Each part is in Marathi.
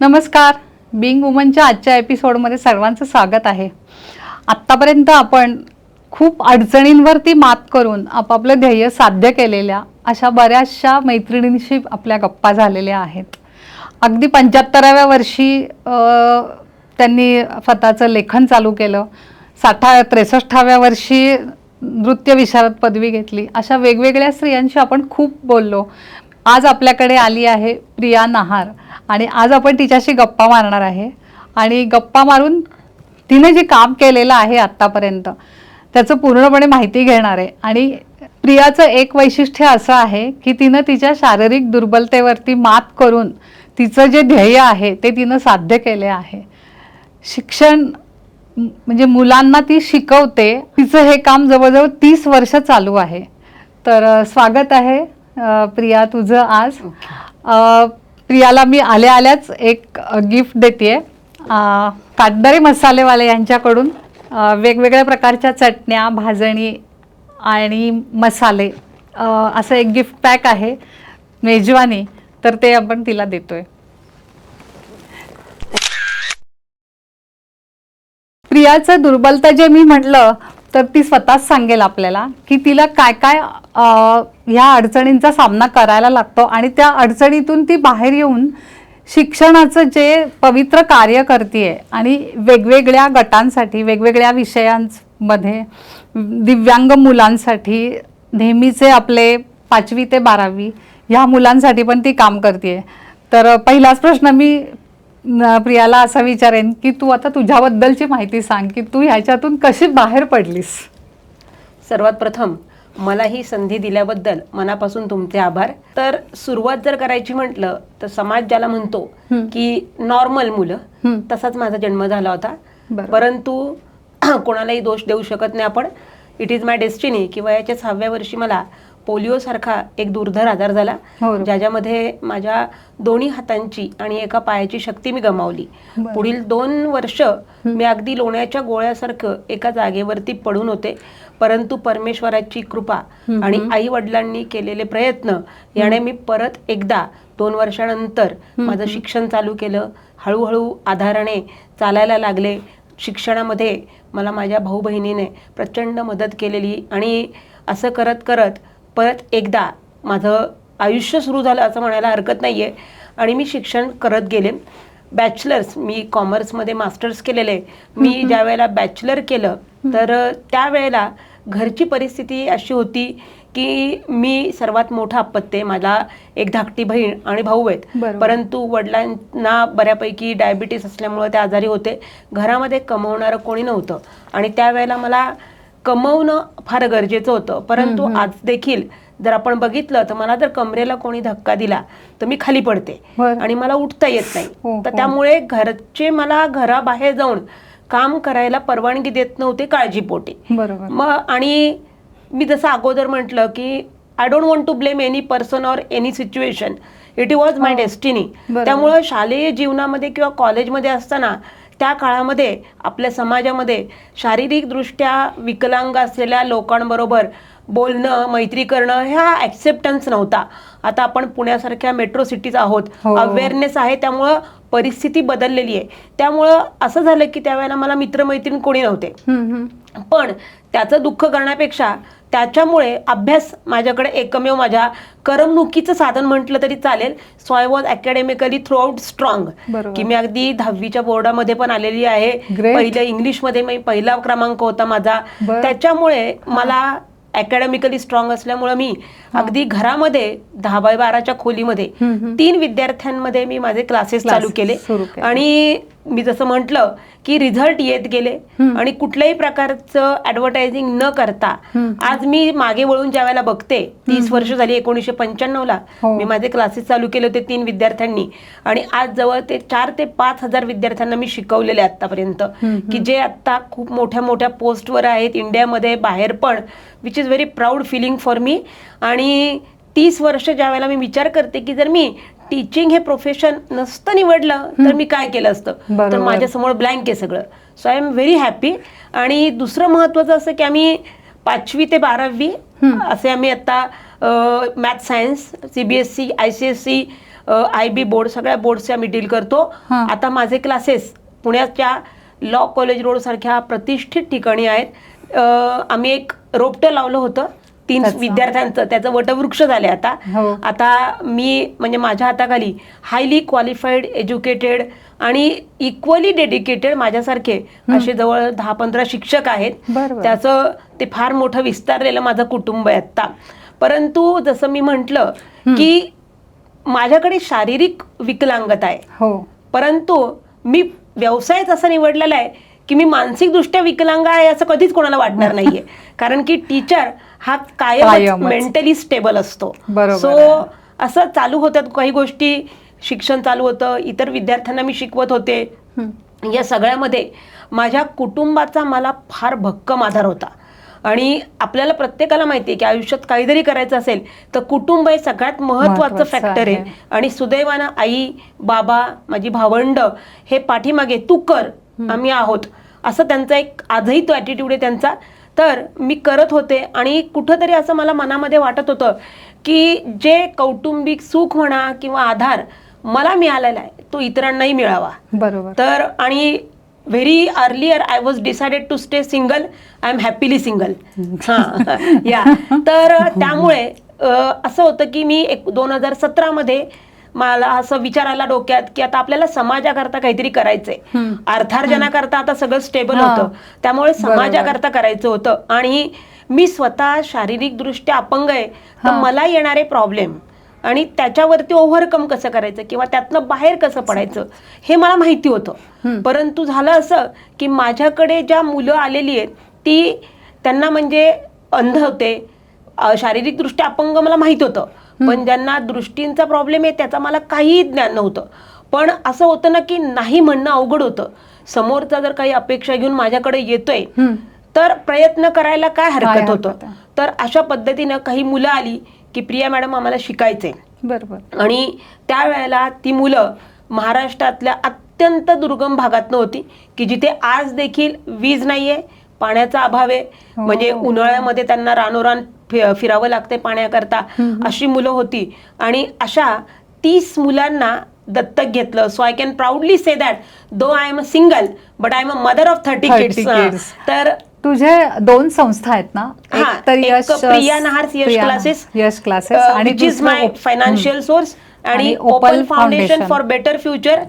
नमस्कार. बिंग वुमनच्या आजच्या एपिसोडमध्ये सर्वांचं स्वागत आहे. आत्तापर्यंत आपण खूप अडचणींवरती मात करून आपापलं ध्येय साध्य केलेल्या अशा बऱ्याचशा मैत्रिणींशी आपल्या गप्पा झालेल्या आहेत. अगदी पंच्याहत्तराव्या वर्षी त्यांनी स्वतःचं लेखन चालू केलं. साठा त्रेसष्टाव्या वर्षी नृत्य विशारद पदवी घेतली. अशा वेगवेगळ्या स्त्रियांशी आपण खूप बोललो. आज आपल्याकडे आली आहे प्रिया नहार. आणि आज आपण तिच्याशी गप्पा मारणार आहे. आणि गप्पा मारून तिने जे काम केलेलं आहे आत्तापर्यंत त्याचं पूर्णपणे माहिती घेणार आहे. आणि प्रियाचं एक वैशिष्ट्य असं आहे की तिनं तिच्या शारीरिक दुर्बलतेवरती मात करून तिचं जे ध्येय आहे ते तिनं साध्य केले आहे. शिक्षण म्हणजे मुलांना ती शिकवते. तिचं हे काम जवळजवळ तीस वर्ष चालू आहे. तर स्वागत आहे. प्रिया तुझं आज. प्रियाला मी आल्या आल्याच एक गिफ्ट देते काटदरे मसालेवाले यांच्याकडून वेगवेगळ्या प्रकारच्या चटण्या भाजणी आणि मसाले. असं एक गिफ्ट पॅक आहे मेजवानी. तर ते आपण तिला देतोय. प्रियाचं दुर्बलता जे मी म्हटलं तर ती स्वतःच सांगेल आपल्याला की तिला काय काय ह्या अडचणींचा सामना करायला लागतो आणि त्या अडचणीतून ती बाहेर येऊन शिक्षणाचं जे पवित्र कार्य करते आणि वेगवेगळ्या गटांसाठी वेगवेगळ्या विषयांमध्ये दिव्यांग मुलांसाठी नेहमीचे आपले पाचवी ते बारावी ह्या मुलांसाठी पण ती काम करते तर पहिलाच प्रश्न मी प्रियाला असा विचारेन की तू आता तुझ्याबद्दलची माहिती सांग की तू ह्याच्यातून कशी बाहेर पडलीस सर्वात प्रथम मला ही संधी दिल्याबद्दल मनापासून तुमचे आभार तर सुरुवात जर करायची म्हटलं तर समाज ज्याला म्हणतो. की नॉर्मल मुलं. तसाच माझा जन्म झाला होता. परंतु कोणालाही दोष देऊ शकत नाही आपण इट इज माय डेस्टिनी की वयाच्या सहाव्या वर्षी मला पोलिओ सारखा एक दुर्धर आजार झाला हो. ज्याच्यामध्ये माझ्या दोन्ही हातांची आणि एका पायाची शक्ती मी गमावली. पुढील दोन वर्ष मी अगदी लोण्याच्या गोळ्यासारखं एका जागेवरती पडून होते. परंतु परमेश्वराची कृपा आणि आई वडिलांनी केलेले प्रयत्न याने मी परत एकदा दोन वर्षानंतर माझं शिक्षण चालू केलं. हळूहळू आधाराने चालायला लागले. शिक्षणामध्ये मला माझ्या भाऊ बहिणीने प्रचंड मदत केलेली आणि असं करत करत परत एकदा माझं आयुष्य सुरू झालं असं म्हणायला हरकत नाही आहे आणि मी शिक्षण करत गेले. बॅचलर्स मी कॉमर्समध्ये मास्टर्स केलेले. मी ज्या वेळेला बॅचलर केलं तर त्यावेळेला घरची परिस्थिती अशी होती की मी सर्वात मोठा अपत्य मला एक धाकटी बहीण आणि भाऊ आहेत. परंतु वडिलांना बऱ्यापैकी डायबिटीस असल्यामुळे ते आजारी होते. घरामध्ये कमवणारं कोणी नव्हतं. आणि त्यावेळेला मला कमवणं फार गरजेचं होतं परंतु आज देखील जर आपण बघितलं तर मला जर कमरेला कोणी धक्का दिला तर मी खाली पडते. आणि मला उठता येत हो, नाही तर हो. त्यामुळे घरचे मला घराबाहेर जाऊन काम करायला परवानगी देत नव्हते काळजीपोटी मग आणि मी जसं अगोदर म्हटलं की I don't want to blame any person or any situation it was my हो. डेस्टिनी. त्यामुळं शालेय जीवनामध्ये किंवा कॉलेजमध्ये असताना त्या काळामध्ये आपल्या समाजामध्ये शारीरिकदृष्ट्या विकलांग असलेल्या लोकांबरोबर बोलणं मैत्री करणं ह्या ॲक्सेप्टन्स नव्हता आता आपण पुण्यासारख्या मेट्रो सिटीज आहोत हो. अवेअरनेस आहे त्यामुळं परिस्थिती बदललेली आहे त्यामुळं असं झालं की त्यावेळेला मला मित्रमैत्रीण कोणी नव्हते. पण त्याचं दुःख करण्यापेक्षा त्याच्यामुळे अभ्यास माझ्याकडे एकमेव माझ्या करमणुकीचं साधन म्हटलं तरी चालेल so I was academically throughout strong. की मी अगदी दहावीच्या बोर्डामध्ये पण आलेली आहे. पहिल्या इंग्लिशमध्ये मी पहिला क्रमांक होता माझा. त्याच्यामुळे मला अकॅडमिकली स्ट्रॉंग असल्यामुळे मी अगदी घरामध्ये दहा बाय बाराच्या खोलीमध्ये. तीन विद्यार्थ्यांमध्ये मी माझे क्लासेस चालू केले. आणि मी जसं म्हटलं की रिझल्ट येत गेले. आणि कुठल्याही प्रकारचं ऍडव्हर्टायझिंग न करता. आज मी मागे वळून ज्या वेळेला बघते तीस वर्ष झाली एकोणीसशे पंच्याण्णव ला हो. मी माझे क्लासेस चालू केले होते तीन विद्यार्थ्यांनी आणि आज जवळ ते चार ते पाच हजार विद्यार्थ्यांना मी शिकवलेले आतापर्यंत. की जे आता खूप मोठ्या मोठ्या पोस्टवर आहेत इंडियामध्ये बाहेर पण which is very proud feeling for me आणि तीस वर्ष ज्या वेळेला मी विचार करते की जर मी टीचिंग हे प्रोफेशन नसतं निवडलं तर मी काय केलं असतं? तर बरोबर. माझ्यासमोर ब्लँक आहे सगळं. So I am very happy आणि दुसरं महत्त्वाचं असं की आम्ही पाचवी ते बारावी असे आम्ही आता math science C B S C I C S C I B board सगळ्या बोर्डच्या मी डील करतो. आता माझे क्लासेस पुण्याच्या लॉ कॉलेज रोड सारख्या प्रतिष्ठित ठिकाणी आहेत. आम्ही एक रोपटं लावलं होतं. तीन. विद्यार्थ्यांचं त्याचं वटवृक्ष झाले आता. हो. आता मी म्हणजे माझ्या हाताखाली हायली क्वालिफाईड एज्युकेटेड आणि इक्वली डेडिकेटेड माझ्यासारखे असे जवळ दहा पंधरा शिक्षक आहेत. त्याचं ते फार मोठं विस्तारलेलं माझं कुटुंब आहे आता परंतु जसं मी म्हटलं की माझ्याकडे शारीरिक विकलांगता आहे. हो. परंतु मी व्यवसायच असा निवडलेला आहे की मी मानसिकदृष्ट्या विकलांग आहे असं कधीच कोणाला वाटणार नाहीये. कारण की टीचर हा कायम कायमच. मेंटली स्टेबल असतो बरोबर सो आहे. असं चालू होतात काही गोष्टी शिक्षण चालू होतं इतर विद्यार्थ्यांना मी शिकवत होते. या सगळ्यामध्ये माझ्या कुटुंबाचा मला फार भक्कम आधार होता आणि आपल्याला प्रत्येकाला माहिती आहे की आयुष्यात काहीतरी करायचं असेल तर कुटुंब हे सगळ्यात महत्वाचं महत्त्वाचं फॅक्टर आहे आहे. आणि सुदैवानं आई बाबा माझी भावंड हे पाठीमागे तू कर आम्ही आहोत असं त्यांचा एक आजही तो ॲटिट्यूड आहे त्यांचा तर मी करत होते आणि कुठंतरी असं मला मनामध्ये वाटत होतं की जे कौटुंबिक सुख म्हणा किंवा आधार मला मिळालेला आहे तो इतरांनाही मिळावा. बरोबर. तर आणि very earlier I was decided to stay single I am happily single हां. या तर त्यामुळे असं होतं की मी एक दोन हजार सतरामध्ये मला असं विचार आला डोक्यात की आता आपल्याला समाजाकरता काहीतरी करायचंय. अर्थार्जनाकरता आता सगळं स्टेबल. होतं त्यामुळे. समाजाकरता करायचं होतं आणि मी स्वतः शारीरिक दृष्ट्या अपंग आहे तर. मला येणारे प्रॉब्लेम आणि त्याच्यावरती ओव्हरकम कसं करायचं किंवा त्यातनं बाहेर कसं पडायचं हे मला माहिती होतं. परंतु झालं असं की माझ्याकडे ज्या मुलं आलेली आहेत ती त्यांना म्हणजे अंध होते शारीरिकदृष्ट्या अपंग मला माहीत होतं पण ज्यांना दृष्टींचा प्रॉब्लेम आहे त्याचा मला काहीही ज्ञान नव्हतं. पण असं होतं ना की नाही म्हणणं अवघड होतं. समोरचा जर काही अपेक्षा घेऊन माझ्याकडे येतोय. तर प्रयत्न करायला काय हरकत होतं? तर अशा पद्धतीनं काही मुलं आली की प्रिया मॅडम आम्हाला शिकायचंय बरोबर. आणि त्यावेळेला ती मुलं महाराष्ट्रातल्या अत्यंत दुर्गम भागातनं होती की जिथे आज देखील वीज नाहीये पाण्याचा अभाव आहे. हो. म्हणजे उन्हाळ्यामध्ये त्यांना रानोरान फिरावं लागते पाण्याकरता. अशी मुलं होती. आणि अशा तीस मुलांना दत्तक घेतलं. So I can proudly say that though I am a single but I am a mother of thirty 30 kids. तर तुझे दोन संस्था आहेत ना? हा, तर यश प्रिया नहार्स यश क्लासेस यश क्लासेस आणि माय फायनान्शियल सोर्स आणि Opal Opal Foundation. For better future.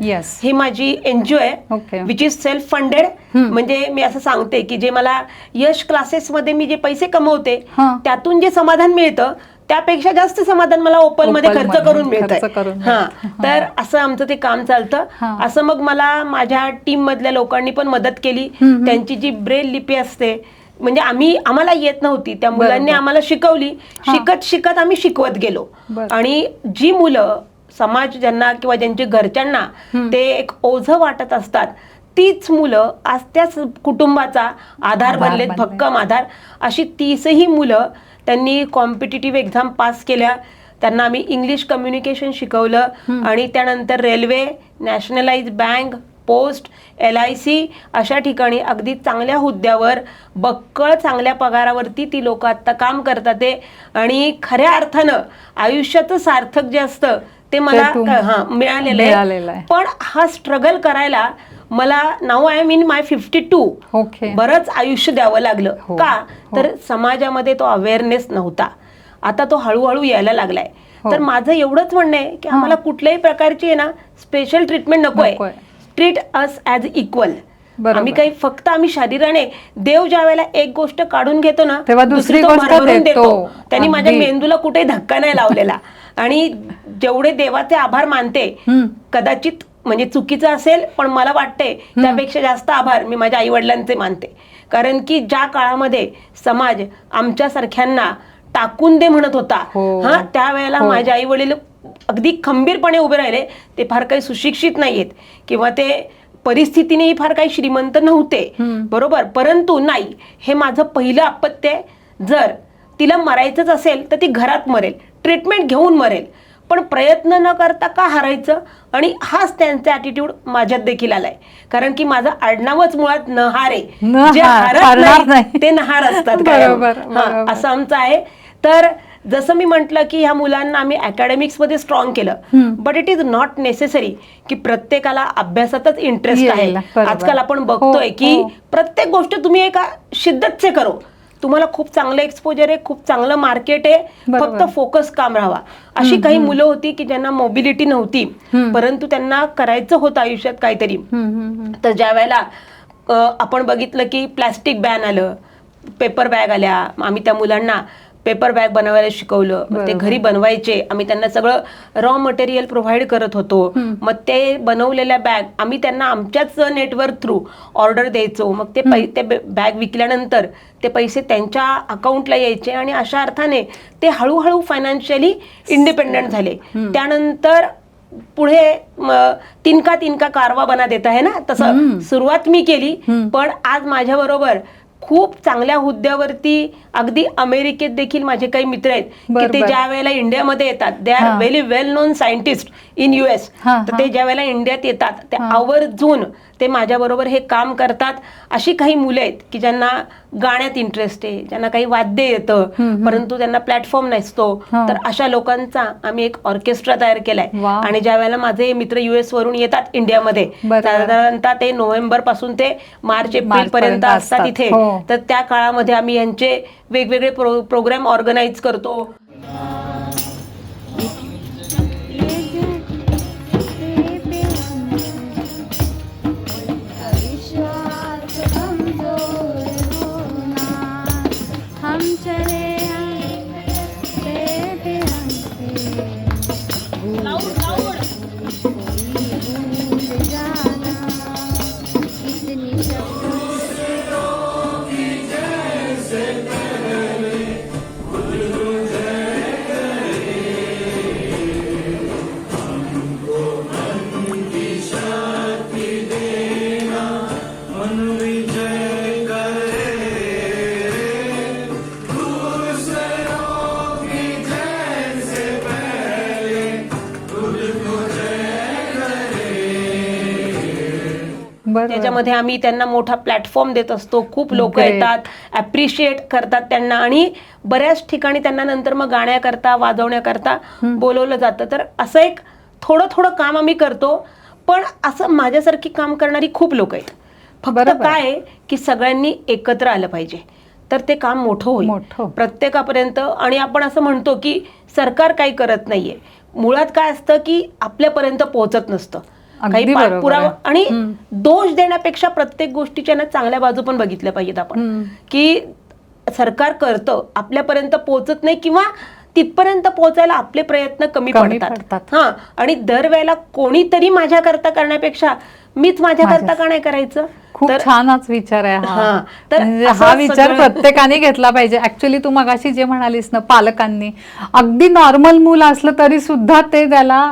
ही माझी एनजीओ आहे. विच इज सेल्फ फंडेड म्हणजे मी असं सांगते की जे मला यश क्लासेस मध्ये मी जे पैसे कमवते. त्यातून जे समाधान मिळतं त्यापेक्षा जास्त समाधान मला ओपलमध्ये खर्च करून करून हा मिळतं. तर असं आमचं ते काम चालतं. असं मग मला माझ्या टीम मधल्या लोकांनी पण मदत केली. त्यांची जी ब्रेल लिपी असते म्हणजे आम्ही आम्हाला येत नव्हती त्या मुलांनी. आम्हाला शिकवली. शिकत शिकत आम्ही शिकवत गेलो. आणि जी मुलं समाज ज्यांना किंवा ज्यांच्या घरच्यांना ते एक ओझं वाटत असतात तीच मुलं आज त्याच कुटुंबाचा आधार बनलेत बनले. भक्कम आधार अशी तीसही मुलं त्यांनी कॉम्पिटिटिव्ह एक्झाम पास केल्या त्यांना आम्ही इंग्लिश कम्युनिकेशन शिकवलं आणि त्यानंतर railway nationalise bank post L I C अशा ठिकाणी अगदी चांगल्या हुद्द्यावर बक्कळ चांगल्या पगारावरती ती लोक आत्ता काम करतात ते. आणि खऱ्या अर्थानं आयुष्याचं सार्थक जे असतं ते मला हा मिळालेलं आहे. आहे. पण हा स्ट्रगल करायला मला नाव I am in my fifty two okay बरंच आयुष्य द्यावं लागलं. हो, का? हो. तर समाजामध्ये तो अवेअरनेस नव्हता. आता तो हळूहळू यायला लागलाय. हो. तर माझं एवढंच म्हणणं आहे की आम्हाला कुठल्याही प्रकारची आहे ना स्पेशल ट्रीटमेंट नकोय. नकोय. Treat us as equal. आम्ही काही फक्त आम्ही शरीराने देव ज्या वेळेला एक गोष्ट काढून घेतो ना तेव्हा दुसरी देतो. त्यांनी माझ्या. मेंदूला कुठेही धक्का नाही लावलेला आणि जेवढे देवाचे आभार मानते. कदाचित म्हणजे चुकीचं असेल पण मला वाटते त्यापेक्षा जास्त आभार मी माझ्या आई वडिलांचे मानते कारण की ज्या काळामध्ये समाज आमच्यासारख्यांना टाकून दे म्हणत होता हो. हा त्यावेळेला हो. माझे आई वडील अगदी खंबीरपणे उभे राहिले ते फार काही सुशिक्षित नाहीयेत. किंवा ते परिस्थितीनेही फार काही श्रीमंत नव्हते. बरोबर? परंतु नाही. हे माझं पहिलं अपत्य आहे. जर तिला मरायचंच असेल तर ती घरात मरेल. ट्रीटमेंट घेऊन मरेल. पण प्रयत्न न करता का हारायचं? आणि हाच त्यांचा ॲटिट्यूड माझ्यात देखील आलाय. कारण की माझं आडनावच मुळात आहे नहार, जे हारत नाही. ते नहार असतात. असं आमचं आहे. तर जसं मी म्हटलं की ह्या मुलांना आम्ही अकॅडमिक्समध्ये स्ट्रॉंग केलं. But it is not necessary की प्रत्येकाला अभ्यासातच इंटरेस्ट आहे. आजकाल आपण बघतोय हो, की हो. प्रत्येक गोष्ट तुम्ही एका शिद्दत से करो तुम्हाला खूप चांगलं एक्सपोजर आहे खूप चांगलं मार्केट आहे. फक्त फोकस काम राहावा अशी काही मुलं होती की ज्यांना मोबिलिटी नव्हती. परंतु त्यांना करायचं होतं आयुष्यात काहीतरी. तर ज्या वेळेला आपण बघितलं की प्लॅस्टिक बॅन आलं पेपर बॅग आल्या आम्ही त्या मुलांना पेपर बॅग बनवायला शिकवलं. मग ते. घरी बनवायचे. आम्ही त्यांना सगळं रॉ मटेरियल प्रोव्हाइड करत होतो. मग ते बनवलेल्या बॅग आम्ही त्यांना आमच्याच नेटवर्क थ्रू ऑर्डर द्यायचो. मग ते पै ते बॅग विकल्यानंतर ते पैसे त्यांच्या अकाउंटला यायचे आणि अशा अर्थाने ते हळूहळू फायनान्शियली इंडिपेंडंट झाले. त्यानंतर पुढे तिनका तिनका कारवा बना देता है ना? तसं. सुरुवात मी केली. पण आज माझ्या बरोबर खूप चांगल्या हुद्द्यावरती अगदी अमेरिकेत देखील माझे काही मित्र आहेत की ते. ज्या वेळेला इंडियामध्ये येतात they. Are very well known scientist in US तर. ते ज्या वेळेला इंडियात येतात ते. आवर्जून ते माझ्याबरोबर हे काम करतात अशी काही मुलं आहेत की ज्यांना गाण्यात इंटरेस्ट आहे ज्यांना काही वाद्य येतं. परंतु त्यांना प्लॅटफॉर्म नसतो. तर अशा लोकांचा आम्ही एक ऑर्केस्ट्रा तयार केलाय. आणि ज्या वेळेला माझे मित्र युएस वरून येतात इंडियामध्ये. साधारणतः ते नोव्हेंबरपासून ते मार्च एप्रिल पर्यंत असतात. इथे हो. तर त्या काळामध्ये आम्ही यांचे वेगवेगळे प्रो प्रोग्राम ऑर्गनाईज करतो बरोबर. त्याच्यामध्ये आम्ही त्यांना मोठा प्लॅटफॉर्म देत असतो खूप लोक. येतात अप्रिशिएट करतात त्यांना आणि बऱ्याच ठिकाणी त्यांना नंतर मग गाण्याकरता वाजवण्याकरता बोलवलं जातं तर असं एक थोडं थोडं काम आम्ही करतो पण असं माझ्यासारखी काम करणारी खूप लोक आहेत फक्त. काय की सगळ्यांनी एकत्र आलं पाहिजे तर ते काम मोठं होईल. प्रत्येकापर्यंत आणि आपण असं म्हणतो की सरकार काही करत नाहीये मुळात काय असतं की आपल्यापर्यंत पोहोचत नसतं काही आहे. आणि. दोष देण्यापेक्षा प्रत्येक गोष्टीच्या ना चांगल्या बाजू पण बघितल्या पाहिजेत आपण. की सरकार करतं आपल्यापर्यंत पोहोचत नाही किंवा तिथपर्यंत पोहोचायला आपले प्रयत्न कमी पडतात. हा आणि दरवेळेला कोणीतरी माझ्याकरता करण्यापेक्षा मीच माझ्या- का नाही करायचं खूप छानच विचार आहे हा, तर म्हणजे हा विचार प्रत्येकाने घेतला पाहिजे ऍक्च्युली तू मगाशी जे म्हणालीस ना पालकांनी अगदी नॉर्मल मूल असलं तरी सुद्धा ते त्याला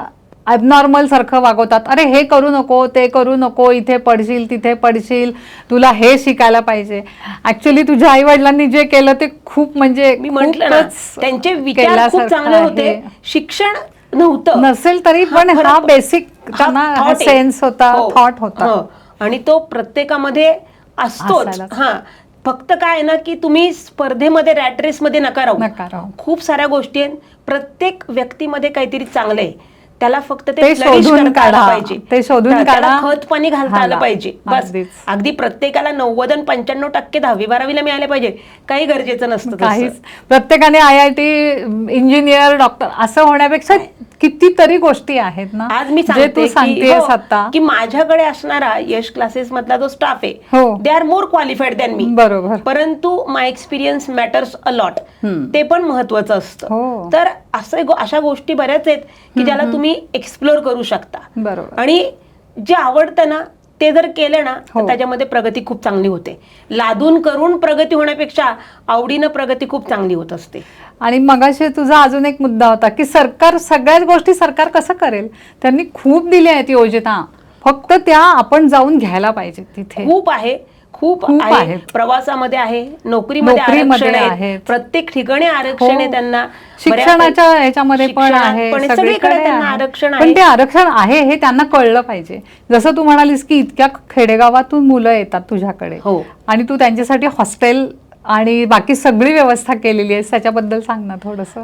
ॲबनॉर्मल सारखं वागवतात. अरे हे करू नको ते करू नको इथे पडशील तिथे पडशील तुला हे शिकायला पाहिजे. ऍक्च्युली तुझ्या आई वडिलांनी जे केलं ते खूप म्हणजे मी म्हंटल त्यांचे विचार खूप चांगले होते. शिक्षण नव्हतं. नसेल तरी पण हा बेसिक हा त्यांना. सेन्स होता थॉट होता. हो. आणि तो प्रत्येकामध्ये असतोच. हा. फक्त काय आहे ना की तुम्ही स्पर्धेमध्ये रॅट रेस मध्ये नका राहू. नका राहू. खूप साऱ्या गोष्टी आहेत. प्रत्येक व्यक्तीमध्ये काहीतरी चांगलं आहे. त्याला फक्त ते शोधून काढा. पाहिजे ते शोधून काढा. खत पाणी घालता आलं. पाहिजे बस. अगदी प्रत्येकाला नव्वद आणि पंच्याण्णव टक्के दहावी बारावीला मिळाले पाहिजे काही गरजेचं नसतं. काहीच प्रत्येकाने I I T engineer doctor असं होण्यापेक्षा कितीतरी गोष्टी आहेत ना आज मी सांगते की हो, की माझ्याकडे असणारा यश क्लासेस मधला जो स्टाफ आहे हो. They are more qualified than me बरोबर परंतु माय एक्सपिरियन्स मॅटर्स अलॉट. ते पण महत्वाचं हो. असतं तर असं गो- अशा गोष्टी बऱ्याच आहेत की ज्याला तुम्ही एक्सप्लोर करू शकता. बरोबर. आणि जे आवडतं ना ते जर केलं ना तर हो. त्याच्यामध्ये प्रगती खूप चांगली होते. लादून करून प्रगती होण्यापेक्षा आवडीनं प्रगती खूप चांगली होत असते. आणि मगाशी तुझा अजून एक मुद्दा होता की सरकार सगळ्याच गोष्टी सरकार कसं करेल? त्यांनी खूप दिल्या आहेत योजना. फक्त त्या आपण जाऊन घ्यायला पाहिजे तिथे. खूप आहे. खूप आहे. प्रवासामध्ये आहे नोकरीमध्ये आरक्षण आहे. प्रत्येक ठिकाणी आरक्षण आहे हो. त्यांना शिक्षणाच्या ह्याच्यामध्ये पण आहे. सगळीकडे त्यांना. आरक्षण पण ते आरक्षण आहे हे त्यांना कळलं पाहिजे जसं तू म्हणालीस की इतक्या खेडेगावातून मुलं येतात तुझ्याकडे हो. आणि तू त्यांच्यासाठी हॉस्टेल आणि बाकी सगळी व्यवस्था केलेली आहे त्याच्याबद्दल सांग ना थोडंसं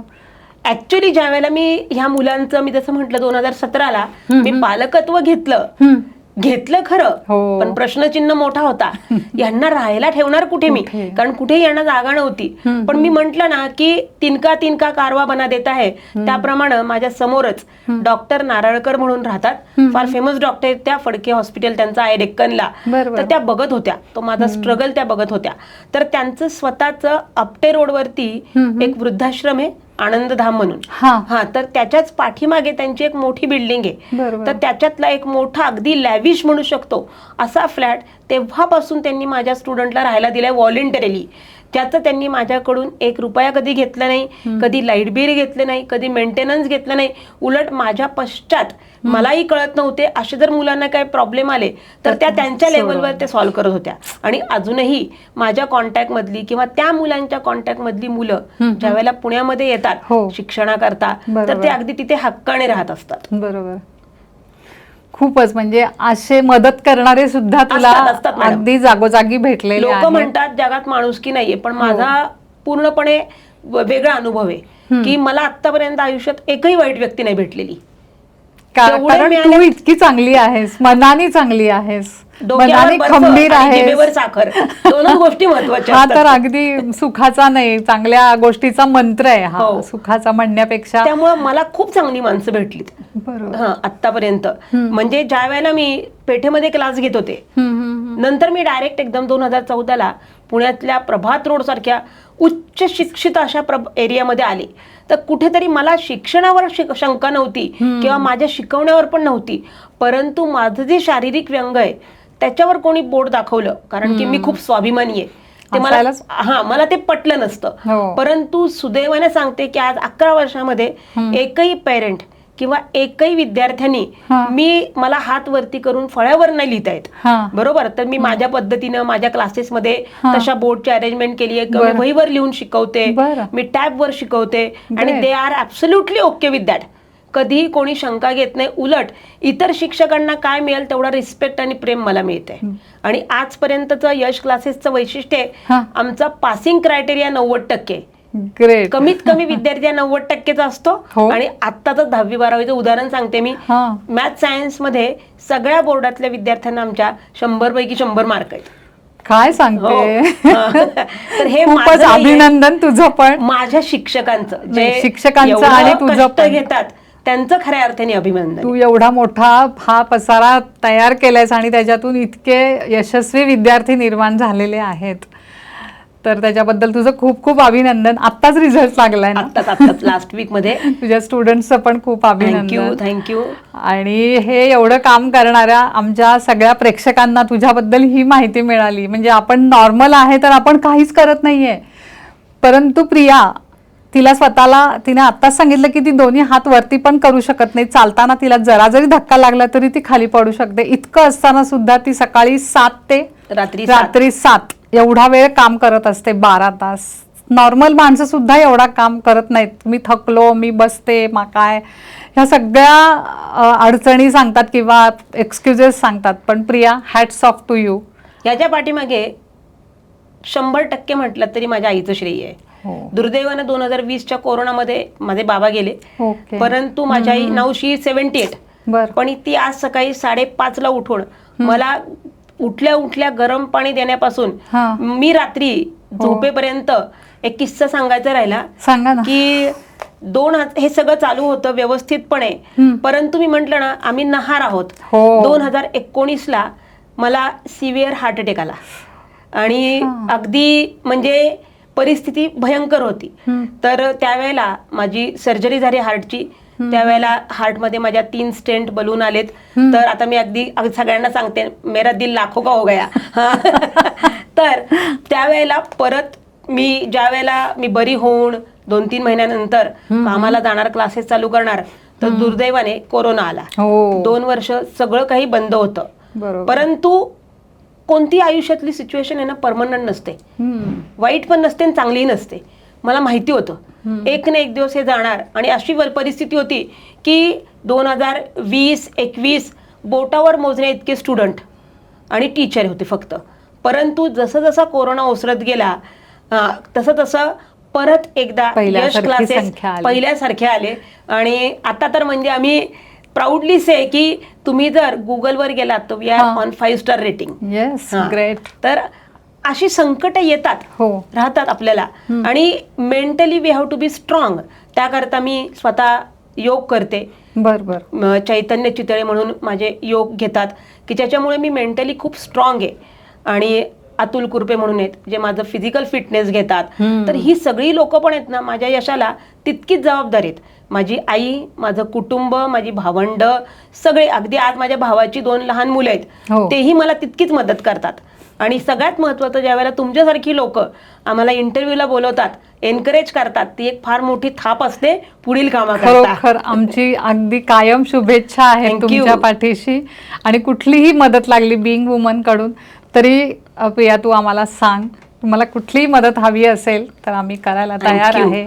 ऍक्च्युली ज्या वेळेला मी ह्या मुलांचं मी जसं म्हटलं दोन हजार सतराला मी पालकत्व घेतलं घेतलं हो. खरं पण प्रश्नचिन्ह मोठा होता. यांना राहायला ठेवणार कुठे मी? कुठे? कारण कुठेही यांना जागा नव्हती. पण मी म्हंटल ना की तिनका तिनका कारवा बना देत आहे. त्याप्रमाणे माझ्या समोरच डॉक्टर नारळकर म्हणून राहतात. फार फेमस डॉक्टर आहेत त्या फडके हॉस्पिटल त्यांचं आहे डेक्कनला. बरोबर. तर त्या बघत होत्या. तो माझा स्ट्रगल त्या बघत होत्या. तर त्यांचं स्वतःच आपटे रोडवरती एक वृद्धाश्रम आहे. आनंदधाम म्हणून. हा. हा तर त्याच्याच पाठीमागे त्यांची एक मोठी बिल्डिंग आहे. तर त्याच्यातला एक मोठा अगदी लॅविश म्हणू शकतो असा फ्लॅट तेव्हापासून त्यांनी माझ्या स्टुडंटला राहायला दिलाय व्हॉलेंटरीली त्याचं त्यांनी माझ्याकडून एक रुपया कधी घेतला नाही कधी लाइट बिल घेतले नाही कधी मेंटेनन्स घेतलं नाही. उलट माझ्या पश्चात मलाही कळत नव्हते असे जर मुलांना काही प्रॉब्लेम आले तर त्या त्यांच्या लेवलवर ते सॉल्व्ह करत होत्या. आणि अजूनही माझ्या कॉन्टॅक्ट मधली किंवा त्या मुलांच्या कॉन्टॅक्ट मधली मुलं ज्या वेळेला पुण्यामध्ये येतात हो. शिक्षणाकरता तर. ते अगदी तिथे हक्काने राहत असतात. बरोबर. खूपच म्हणजे असे मदत करणारे सुद्धा तुला असतात, असतात मॅडम. अगदी जागोजागी भेटलेले लोक. म्हणतात जगात माणुसकी नाहीये हो. पण माझा पूर्णपणे व- वेगळा अनुभव आहे की मला आतापर्यंत आयुष्यात एकही वाईट व्यक्ती नाही भेटलेली का- कारण तू मिळाले- इतकी चांगली आहेस मनाने चांगली आहेस मनाने खंबीर आहेस. साखर. दोनच गोष्टी महत्त्वाच्या हा. तर अगदी सुखाचा नाही चांगल्या गोष्टीचा मंत्र आहे हा. हो. सुखाचा म्हणण्यापेक्षा त्यामुळे मला खूप चांगली माणसं बरोबर. हा आतापर्यंत म्हणजे ज्या वेळेला मी पेठेमध्ये क्लास घेत होते. नंतर मी डायरेक्ट एकदम दोन हजार चौदाला पुण्यातल्या प्रभात रोड सारख्या उच्च शिक्षित अशा एरियामध्ये आले. तर कुठेतरी मला शिक्षणावर शिक- शंका नव्हती किंवा माझ्या शिकवण्यावर पण नव्हती. परंतु माझं जे शारीरिक व्यंग आहे त्याच्यावर कोणी बोट दाखवलं कारण की मी खूप स्वाभिमानी आहे. ते मला हा मला ते पटलं नसतं. हो. परंतु सुदैवाने सांगते की आज अकरा वर्षामध्ये एकही पेरेंट किंवा एकही विद्यार्थ्यांनी. मी मला हात वरती करून फळ्यावर नाही लिहिता येत. बरोबर? तर मी माझ्या पद्धतीनं माझ्या क्लासेसमध्ये. तशा बोर्डची अरेंजमेंट केली आहे. वहीवर लिहून शिकवते. मी टॅबवर शिकवते. आणि. They are absolutely okay with that कधीही कोणी शंका घेत नाही उलट इतर शिक्षकांना काय मिळेल तेवढा रिस्पेक्ट आणि प्रेम मला मिळते आणि आजपर्यंतचं यश क्लासेसचं वैशिष्ट्य आहे. आमचा पासिंग क्रायटेरिया नव्वद टक्के ग्रेट कमीत कमी विद्यार्थी नव्वद टक्केचा असतो हो. आणि आत्ताचं दहावी बारावीचं उदाहरण सांगते मी मॅथ सायन्समध्ये सगळ्या बोर्डातल्या विद्यार्थ्यांना आमच्या शंभर पैकी शंभर मार्क आहेत काय. सांगते हा. तर हे. अभिनंदन तुझं पण माझ्या शिक्षकांचं जे शिक्षकांचं आणि तुझं. घेतात त्यांचं खऱ्या अर्थाने अभिनंदन. तू एवढा मोठा हा पसारा तयार केलायस आणि त्याच्यातून इतके यशस्वी विद्यार्थी निर्माण झालेले आहेत. तर त्याच्याबद्दल तुझं खूप खूप अभिनंदन. आत्ताच रिझल्ट लागलाय लास्ट वीकमध्ये. तुझ्या स्टुडंटचं पण खूप थँक्यू अभिनंदन. थँक्यू आणि हे एवढं काम करणाऱ्या आमच्या सगळ्या प्रेक्षकांना तुझ्याबद्दल ही माहिती मिळाली. म्हणजे आपण नॉर्मल आहे तर आपण काहीच करत नाहीये. परंतु प्रिया तिला स्वतःला तिने आत्ताच सांगितलं की ती दोन्ही हात वरती पण करू शकत नाही. चालताना तिला जरा जरी धक्का लागला तरी ती खाली पडू शकते. इतकं असताना सुद्धा ती सकाळी सात ते रात्री सात. रात्री सात एवढा वेळ काम करत असते बारा तास. नॉर्मल माणसं सुद्धा एवढा काम करत नाहीत. मी थकलो मी बसते मा काय? ह्या सगळ्या अडचणी सांगतात किंवा एक्सक्युजेस सांगतात. पण Priya hats off to you याच्या पाठीमागे शंभर टक्के म्हटलं तरी माझ्या आईचं श्रेय आहे. दुर्दैवानं दोन हजार वीसच्या कोरोनामध्ये माझे बाबा गेले. परंतु माझी आई नाव शी सेव्हन्टी एट. पण ती आज सकाळी साडेपाचला उठून मला उठल्या उठल्या गरम पाणी देण्यापासून हा. मी रात्री झोपेपर्यंत एक किस्सा सांगायचा राहिला सांगा की दोन हे सगळं चालू होतं व्यवस्थितपणे. परंतु मी म्हंटल ना आम्ही नहार आहोत. हो. दोन हजार एकोणीस ला मला सिव्हिअर हार्ट अटॅक आला. आणि अगदी म्हणजे परिस्थिती भयंकर होती. तर त्यावेळेला माझी सर्जरी झाली हार्टची त्यावेळेला हार्टमध्ये माझ्या तीन स्टेंट बलून आलेत. तर आता मी अगदी सगळ्यांना सांगते मेरा दिल लाखो का हो गया? तर त्यावेळेला परत मी ज्या वेळेला मी बरी होऊन दोन तीन महिन्यानंतर कामाला जाणार क्लासेस चालू करणार तर दुर्दैवाने कोरोना आला. हो. दोन वर्ष सगळं काही बंद होतं. परंतु कोणती आयुष्यातली सिच्युएशन आहे ना परमनंट नसते. वाईट पण नसते आणि चांगलीही नसते. मला माहिती होतं. एक ना एक दिवस हे जाणार. आणि अशी परिस्थिती होती की दोन हजार वीस एकवीस बोटावर मोजण्या इतके स्टुडंट आणि टीचर होते फक्त. परंतु जसं जसा कोरोना ओसरत गेला तसं तसं परत एकदा यश क्लासेस. पहिल्यासारखे आले. आणि आता तर म्हणजे आम्ही प्राऊडली से की तुम्ही जर गुगलवर गेलात तर we are. On five star rating yes हा. ग्रेट तर अशी संकट येतात हो. राहतात आपल्याला. आणि mentally we have to be strong त्याकरता मी स्वतः योग करते. बर बर. म, चैतन्य चितळे म्हणून माझे योग घेतात की ज्याच्यामुळे मी मेंटली खूप स्ट्रॉंग आहे. आणि अतुल कुरपे म्हणून आहेत जे माझं फिजिकल फिटनेस घेतात. हम्म. तर ही सगळी लोक पण आहेत ना माझ्या यशाला तितकीच जबाबदार आहेत. माझी आई माझं कुटुंब माझी भावंड सगळे अगदी आज माझ्या भावाची दोन लहान मुलं आहेत हो. तेही मला तितकीच मदत करतात आणि सगळ्यात महत्त्वाचं ज्यावेळेला तुमच्यासारखी लोक आम्हाला इंटरव्ह्यूला बोलवतात एनकरेज करतात ती एक फार मोठी थाप असते पुढील कामाकरता खरोखर आमची अगदी कायम शुभेच्छा आहे Thank you. तुमच्या पाठीशी आणि कुठलीही मदत लागली बिंग वुमनकडून तरी अ, प्रिया तू आम्हाला सांग तुम्हाला कुठलीही मदत हवी असेल तर आम्ही करायला तयार. आहे.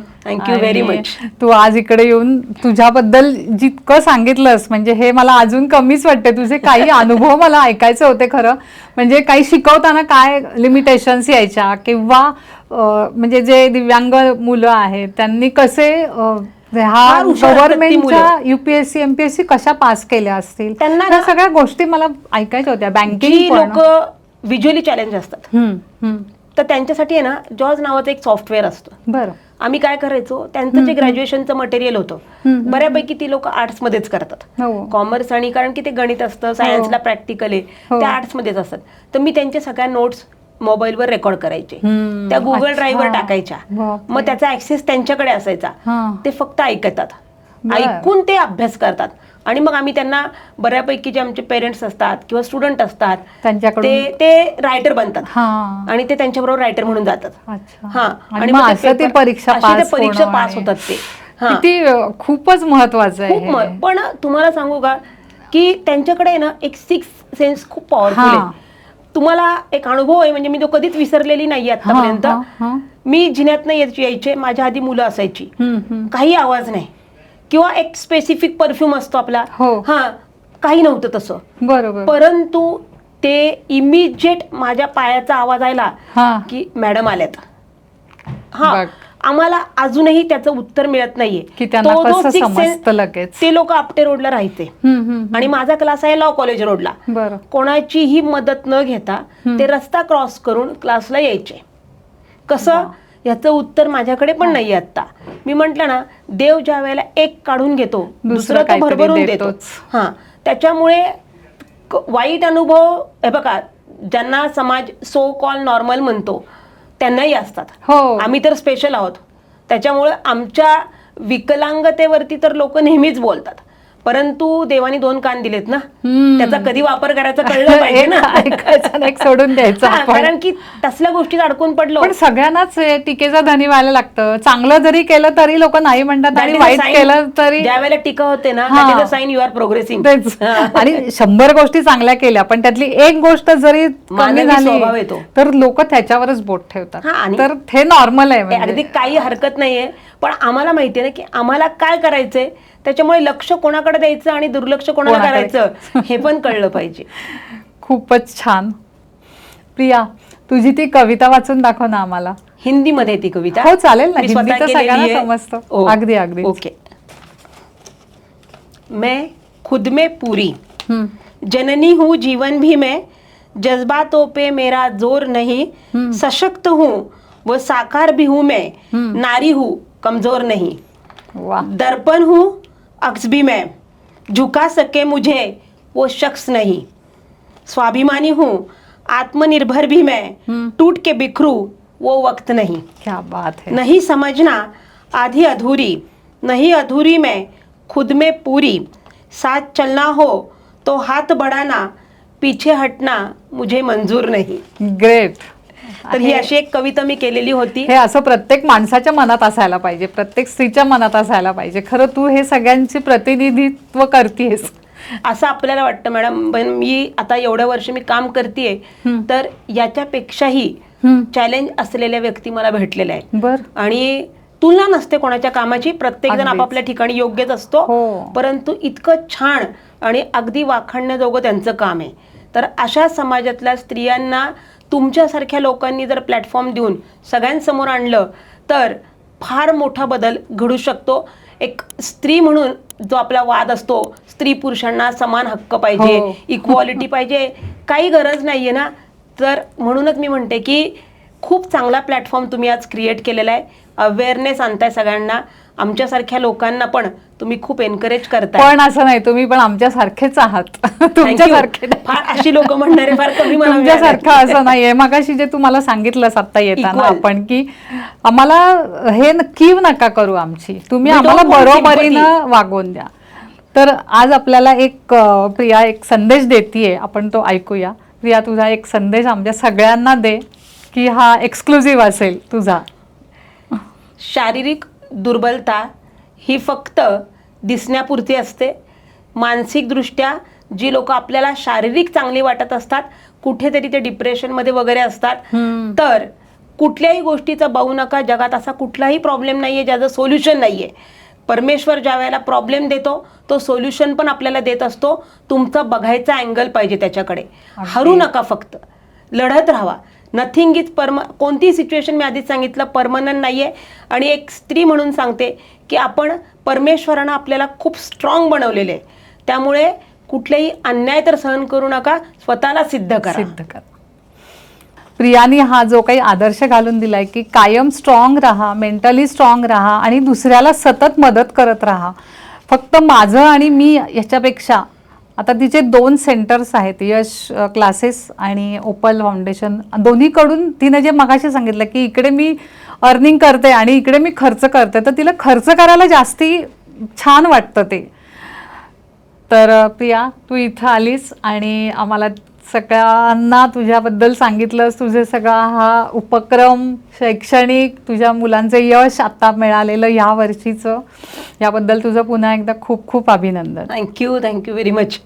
Very आणि much. तू आज इकडे येऊन तुझ्याबद्दल जितकं सांगितलंस म्हणजे हे मला अजून कमीच वाटते तुझे काही अनुभव मला ऐकायचे होते खरं. म्हणजे काही शिकवताना काय लिमिटेशन्स यायच्या किंवा म्हणजे जे दिव्यांग मुलं आहेत त्यांनी कसे ती गव्हर्नमेंटच्या. युपीएससी एमपीएससी कशा पास केल्या असतील? त्यांना सगळ्या गोष्टी मला ऐकायच्या होत्या. बँकिंग लोक व्हिज्युअली चॅलेंज असतात. तर त्यांच्यासाठी आहे ना जॉज नावाचं एक सॉफ्टवेअर असतं. बरं. आम्ही काय करायचो त्यांचं जे ग्रॅज्युएशनचं मटेरियल होतं बऱ्यापैकी ती लोक आर्ट्समध्येच करतात. हो. कॉमर्स आणि कारण की ते गणित असतं सायन्सला प्रॅक्टिकल आहे हो. ते आर्ट्समध्येच असतात. तर मी त्यांच्या सगळ्या नोट्स मोबाईलवर रेकॉर्ड करायचे. त्या गुगल. ड्राईव्हवर टाकायच्या. मग त्याचा ऍक्सेस त्यांच्याकडे असायचा. हा. ते फक्त ऐकतात. ऐकून ते अभ्यास करतात. आणि मग आम्ही त्यांना बऱ्यापैकी जे आमचे पेरेंट्स असतात किंवा स्टुडंट असतात ते ते रायटर बनतात. हा. आणि ते त्यांच्याबरोबर रायटर म्हणून जातात. अच्छा. हा. आणि मग परीक्षा परीक्षा पास होतात ते. हा. किती खूपच महत्वाचं आहे पण तुम्हाला सांगू का की त्यांच्याकडे ना एक सिक्स सेन्स खूप पॉवरफुल. आहे. तुम्हाला एक अनुभव आहे म्हणजे मी तो कधीच विसरलेली नाही आतापर्यंत. मी जिन्यातनं यायची यायचे माझ्या आधी मुलं असायची. काही आवाज नाही. किंवा एक स्पेसिफिक परफ्यूम असतो आपला. हो. हा काही नव्हतं तसं. बरोबर. परंतु ते इमिजिएट माझ्या पायाचा आवाज आला हा. की मॅडम आल्यात. हा बघ. आम्हाला अजूनही त्याचं उत्तर मिळत नाहीये. की त्यांना तो जो कसं sixth sense- समजतं लगेच. ते लोक आपटे रोडला राहायचे. हम्म, हम्म, आणि माझा क्लास आहे लॉ कॉलेज रोडला बरं. कोणाचीही मदत न घेता ते रस्ता क्रॉस करून क्लासला यायचे. कसं? याचं उत्तर माझ्याकडे पण नाही आता मी म्हंटल ना देव ज्या वेळेला एक काढून घेतो दुसरं तो भरभरून देतो देतोच. हा. त्याच्यामुळे वाईट अनुभव हे बघा ज्यांना समाज सो कॉल नॉर्मल म्हणतो त्यांनाही असतात. हो. आम्ही तर स्पेशल आहोत. त्याच्यामुळे आमच्या विकलांगतेवरती तर लोक नेहमीच बोलतात. परंतु देवानी दोन कान दिलेत ना. त्याचा कधी वापर करायचा कळलं पाहिजे ना? ऐकायचं एक सोडून द्यायचं. कारण की तसल्या गोष्टीत अडकून पडलो. पण सगळ्यांनाच हे टीकेचा धनी व्हायला लागतं. चांगलं जरी केलं तरी लोक नाही म्हणतात आणि वाईट केलं तरी ज्या वेळेला टीका होते ना. साईन यू आर प्रोग्रेसिंग आणि शंभर गोष्टी चांगल्या केल्या पण त्यातली एक गोष्ट जरी कमी झाली. तर लोक त्याच्यावरच बोट ठेवतात. तर हे नॉर्मल आहे अगदी म्हणजे. काही हरकत नाहीये पण आम्हाला माहितीये ना की आम्हाला काय करायचंय? त्याच्यामुळे लक्ष कोणाकडे द्यायचं आणि दुर्लक्ष कोणाला कोणाकडे. करायचं हे पण कळलं पाहिजे. खूपच छान. प्रिया तुझी ती कविता वाचून दाखव ना आम्हाला. हिंदीमध्ये ती कविता. हो, चालेल ना. मी हिंदी तर सगळ्यांना. समजतं. ओ, अगदी, अगदीच. ओके. मैं खुद में पूरी. जननी हूँ जीवन भी मैं. जज्बातों पे मेरा जोर नहीं. सशक्त हूँ वो साकार भी हूँ मैं. नारी हूँ कमजोर नहीं. दर्पण हूँ अक्स भी मैं। झुका सके मुझे वो शख्स नहीं। स्वाभिमानी हूँ आत्मनिर्भर भी मैं। टूट के बिखरू वो वक्त नहीं। क्या बात है। नहीं समझना आधी अधूरी। नहीं अधूरी मैं खुद में पूरी। साथ चलना हो तो हाथ बढ़ाना पीछे हटना मुझे मंजूर नहीं। ग्रेट तर ही अशी एक कविता मी केलेली होती. हे असं प्रत्येक माणसाच्या मनात असायला पाहिजे प्रत्येक स्त्रीच्या मनात असायला पाहिजे. खरं तू हे सगळ्यांचे प्रतिनिधित्व करतेस असं आपल्याला वाटतं मॅडम. पण मी आता एवढ्या वर्ष मी काम करतेय तर याच्यापेक्षाही. चॅलेंज असलेल्या व्यक्ती मला भेटलेल्या आहेत. बर. आणि तुलना नसते कोणाच्या कामाची. प्रत्येक जण. आपापल्या ठिकाणी योग्यच असतो. हो. परंतु इतकं छान आणि अगदी वाखाणण्याजोगं त्यांचं काम आहे. तर अशा समाजातल्या स्त्रियांना तुमच्यासारख्या लोकांनी जर प्लॅटफॉर्म देऊन सगळ्यांसमोर आणलं तर फार मोठा बदल घडू शकतो. एक स्त्री म्हणून जो आपला वाद असतो स्त्री पुरुषांना समान हक्क पाहिजे हो. इक्वालिटी पाहिजे काही गरज नाहीये ना? तर म्हणूनच मी म्हणते की खूप चांगला प्लॅटफॉर्म तुम्ही आज क्रिएट केलेला आहे. अवेअरनेस आणताय सगळ्यांना. आमच्यासारख्या लोकांना पण तुम्ही खूप एनकरेज करताय. पण असं नाही तुम्ही पण आमच्या सारखेच आहात तुमच्यासारखे. फार अशी लोक म्हणणारे फार कमी मला तुमच्यासारखं. असं नाहीये. मगाशी जे तुम्हाला सांगितलंस आता येताना. आपण की आम्हाला हे न- कीव नका करू आमची. तुम्ही आम्हाला बरोबरीनं वागवून द्या. तर आज आपल्याला एक प्रिया एक संदेश देतीये. आपण तो ऐकूया. प्रिया तुझा एक संदेश आमच्या सगळ्यांना दे की हा एक्सक्लुझिव्ह असेल तुझा. शारीरिक दुर्बलता ही फक्त दिसण्यापुरती असते. मानसिकदृष्ट्या जी लोक आपल्याला शारीरिक चांगली वाटत असतात कुठेतरी ते डिप्रेशनमध्ये वगैरे असतात. तर कुठल्याही गोष्टीचा बाऊ नका जगात असा कुठलाही प्रॉब्लेम नाहीये ज्याचं सोल्युशन नाहीये. परमेश्वर ज्या वेळेला प्रॉब्लेम देतो तो सोल्युशन पण आपल्याला देत असतो. तुमचा बघायचा अँगल पाहिजे त्याच्याकडे. हरू नका फक्त. लढत राहावा. नथिंग इज परम कोणतीही सिच्युएशन मी आधीच सांगितलं परमनंट नाही आहे आणि एक स्त्री म्हणून सांगते की आपण परमेश्वरानं आपल्याला खूप स्ट्रॉंग बनवलेले आहे. त्यामुळे कुठलेही अन्याय तर सहन करू नका स्वतःला सिद्ध करा. सिद्ध कर. प्रियानी हा जो काही आदर्श घालून दिलाय की कायम स्ट्रॉंग राहा मेंटली स्ट्रॉंग राहा आणि दुसऱ्याला सतत मदत करत राहा. फक्त माझं आणि मी याच्यापेक्षा आता तिचे दोन सेंटर्स आहेत यश क्लासेस आणि ओपल फाउंडेशन दोन्हीकडून तिने जे मगाशी सांगितलं की इकडे मी अर्निंग करते आणि इकडे मी खर्च करते तर तिला खर्च करायला जास्ती छान वाटतं ते. तर प्रिया तू इथं आलीस आणि आम्हाला सगळ्यांना तुझ्याबद्दल सांगितलंस. तुझे सगळा हा उपक्रम शैक्षणिक तुझ्या मुलांचे यश आता मिळालेलं या वर्षीचं. याबद्दल तुझं पुन्हा एकदा खूप खूप अभिनंदन. Thank you thank you very much